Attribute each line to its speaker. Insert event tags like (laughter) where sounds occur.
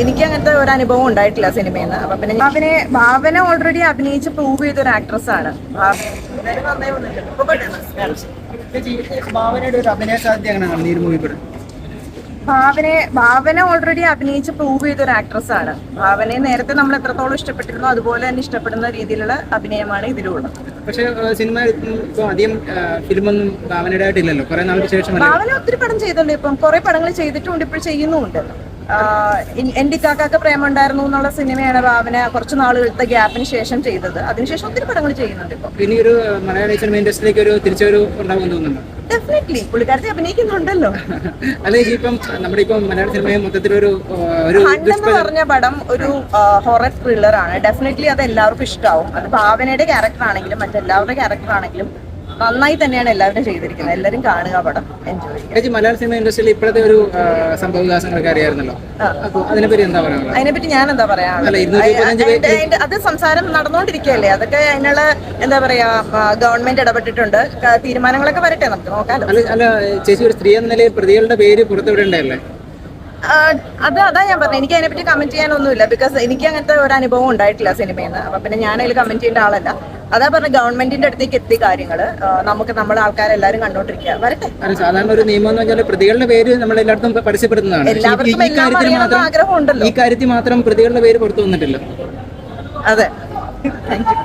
Speaker 1: എനിക്ക് അങ്ങനത്തെ ഒരു അനുഭവം ഉണ്ടായിട്ടില്ല സിനിമയിൽ നിന്ന് അപ്പൊ പിന്നെ ഭാവനെ ഭാവന. ഓൾറെഡി അഭിനയിച്ച് പ്രൂവ് ചെയ്ത ഒരു ആക്ട്രസ് ആണ് ഭാവനെ ഭാവന ഓൾറെഡി അഭിനയിച്ച് പ്രൂവ് ചെയ്ത ഒരു ആക്ട്രസ് ആണ്. ഭാവനയെ നേരത്തെ നമ്മൾ എത്രത്തോളം ഇഷ്ടപ്പെട്ടിരുന്നു അതുപോലെ തന്നെ ഇഷ്ടപ്പെടുന്ന രീതിയിലുള്ള അഭിനയമാണ് ഇതിലുള്ളത്.
Speaker 2: പക്ഷേ സിനിമ ആദ്യം അധികം ഫിലിമൊന്നും ഭാവനയുടെ ആയിട്ടില്ലല്ലോ കുറെ നാൾക്ക് ശേഷം
Speaker 1: ഭാവന ഒത്തിരി പടം ചെയ്തിട്ടുണ്ട് ഇപ്പം. കുറെ പടങ്ങൾ ചെയ്തിട്ടുണ്ട് ഇപ്പോൾ ചെയ്യുന്നുമുണ്ട്. എന്റെ പ്രേമം ഉണ്ടായിരുന്നു എന്നുള്ള സിനിമയാണ് ഭാവന കുറച്ച് നാളുകളത്തെ ഗ്യാപ്പിന് ശേഷം ചെയ്തത്. അതിനുശേഷം ഒത്തിരി പടങ്ങൾ ചെയ്യുന്നുണ്ട് ഇപ്പൊ.
Speaker 2: ഇനി ഒരു മലയാളി സിനിമ ഇൻഡസ്ട്രിയിലേക്ക് ഒരു തിരിച്ചൊരു ഉണ്ടാകുമെന്ന് തോന്നുന്നുണ്ടോ?
Speaker 1: ഡെഫിനറ്റ്ലി പുള്ളിക്കാരത്തെ അഭിനയിക്കുന്നുണ്ടല്ലോ. (laughs)
Speaker 2: അല്ലെ ഇപ്പം നമ്മുടെ ഇപ്പം മലയാള സിനിമയെ ഒരു
Speaker 1: എന്ന് പറഞ്ഞ പടം ഒരു ഹൊറർ ത്രില്ലർ ആണ്. ഡെഫിനറ്റ്ലി അത് എല്ലാവർക്കും ഇഷ്ടമാവും അത് ഭാവനയുടെ ക്യാരക്ടർ ആണെങ്കിലും മറ്റെല്ലാവരുടെ ക്യാരക്ടർ ആണെങ്കിലും നന്നായി തന്നെയാണ് എല്ലാവരും ചെയ്തിരിക്കുന്നത്. എല്ലാവരും കാണുക പടം എൻജോയ്
Speaker 2: മലയാള സിനിമ ഇൻഡസ്ട്രിയിൽ ഇപ്പോഴത്തെ ഒരു സംഭവവികാസങ്ങളൊക്കെ അറിയാമായിരുന്നല്ലോ അതിനെപ്പറ്റി എന്താ പറയാ
Speaker 1: അതിനെപ്പറ്റി ഞാൻ എന്താ പറയാ അത് സംസാരം നടന്നുകൊണ്ടിരിക്കുകയല്ലേ? അതൊക്കെ അതിനുള്ള എന്താ പറയാ ഗവൺമെന്റ് ഇടപെട്ടിട്ടുണ്ട്. തീരുമാനങ്ങളൊക്കെ വരട്ടെ നമുക്ക് നോക്കാലോ.
Speaker 2: അല്ല ചേച്ചി ഒരു സ്ത്രീ എന്ന നിലയിൽ പ്രതികളുടെ പേര് പുറത്തുവിടേണ്ടതല്ലേ
Speaker 1: ആ, അത് അതാ ഞാൻ പറഞ്ഞത് എനിക്ക് അതിനെപ്പറ്റി കമന്റ് ചെയ്യാനൊന്നുമില്ല. ബിക്കോസ് എനിക്ക് അങ്ങനത്തെ ഒരു അനുഭവം ഉണ്ടായിട്ടില്ല സിനിമയിൽ നിന്ന് അപ്പൊ പിന്നെ ഞാൻ അതിൽ കമന്റ് ചെയ്യേണ്ട ആളല്ല. അതാ പറഞ്ഞ ഗവൺമെന്റിന്റെ അടുത്തേക്ക് എത്തി കാര്യങ്ങൾ. ആ, നമുക്ക് നമ്മുടെ ആൾക്കാരെല്ലാരും കണ്ടോണ്ടിരിക്കുക വരട്ടെ?
Speaker 2: സാധാരണ ഒരു നിയമം എന്ന് വെച്ചാൽ പ്രതികളുടെ പേര് നമ്മൾ എല്ലായിടത്തും പരസ്യപ്പെടുത്തുന്നതാണ്
Speaker 1: ആഗ്രഹമുണ്ടല്ലോ.
Speaker 2: ഈ കാര്യത്തിൽ മാത്രം പ്രതികളുടെ പേര് പുറത്തു വന്നിട്ടില്ല.
Speaker 1: അതെ. Thank you